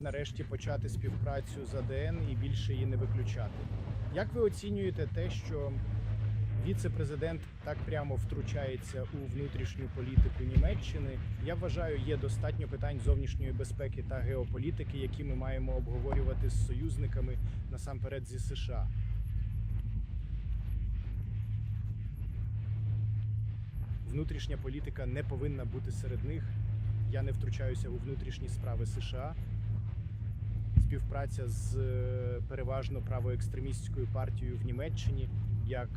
нарешті почати співпрацю з АДН і більше її не виключати. Як ви оцінюєте те, що віце-президент так прямо втручається у внутрішню політику Німеччини? Я вважаю, є достатньо питань зовнішньої безпеки та геополітики, які ми маємо обговорювати з союзниками насамперед зі США. Внутрішня політика не повинна бути серед них. Я не втручаюся у внутрішні справи США. Співпраця з е, переважно правоекстремістською партією в Німеччині, як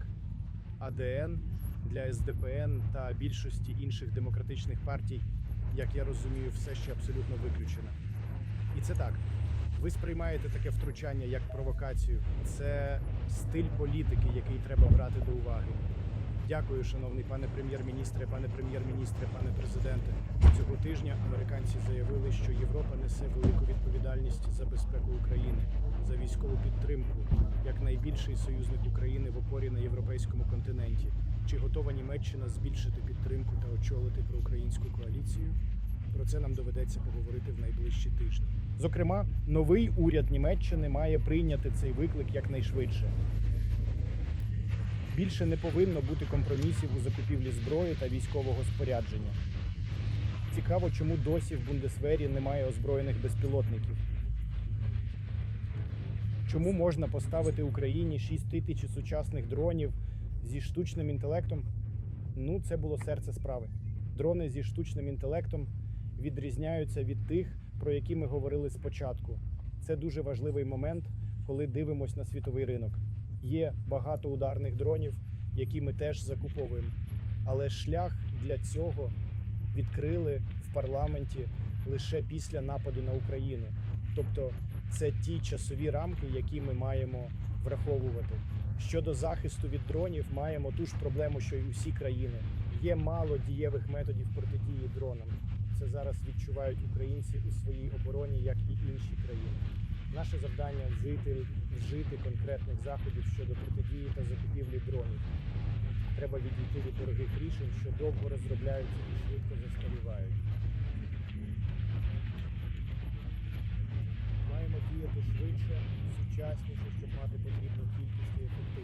АДН для СДПН та більшості інших демократичних партій, як я розумію, все ще абсолютно виключено. І це так. Ви сприймаєте таке втручання як провокацію. Це стиль політики, який треба брати до уваги. Дякую, шановний пане прем'єр-міністре, пане прем'єр-міністре, пане президенте. Цього тижня американці заявили, що Європа несе велику відповідальність за безпеку України, за військову підтримку, як найбільший союзник України в опорі на європейському континенті. Чи готова Німеччина збільшити підтримку та очолити проукраїнську коаліцію? Про це нам доведеться поговорити в найближчі тижні. Зокрема, новий уряд Німеччини має прийняти цей виклик якнайшвидше. Більше не повинно бути компромісів у закупівлі зброї та військового спорядження. Цікаво, чому досі в Бундесвері немає озброєних безпілотників. Чому можна поставити Україні 6 тисяч сучасних дронів зі штучним інтелектом? Ну, це було серце справи. Дрони зі штучним інтелектом відрізняються від тих, про які ми говорили спочатку. Це дуже важливий момент, коли дивимося на світовий ринок. Є багато ударних дронів, які ми теж закуповуємо. Але шлях для цього відкрили в парламенті лише після нападу на Україну. Тобто це ті часові рамки, які ми маємо враховувати. Щодо захисту від дронів, маємо ту ж проблему, що й усі країни. Є мало дієвих методів протидії дронам. Це зараз відчувають українці у своїй обороні, як і інші країни. Наше завдання вжити, вжити конкретних заходів щодо протидії та закупівлі дронів. Треба відійти від дорогих рішень, що довго розробляються і швидко застарівають. Маємо сучасніше, щоб мати потрібну кількість і ефективність.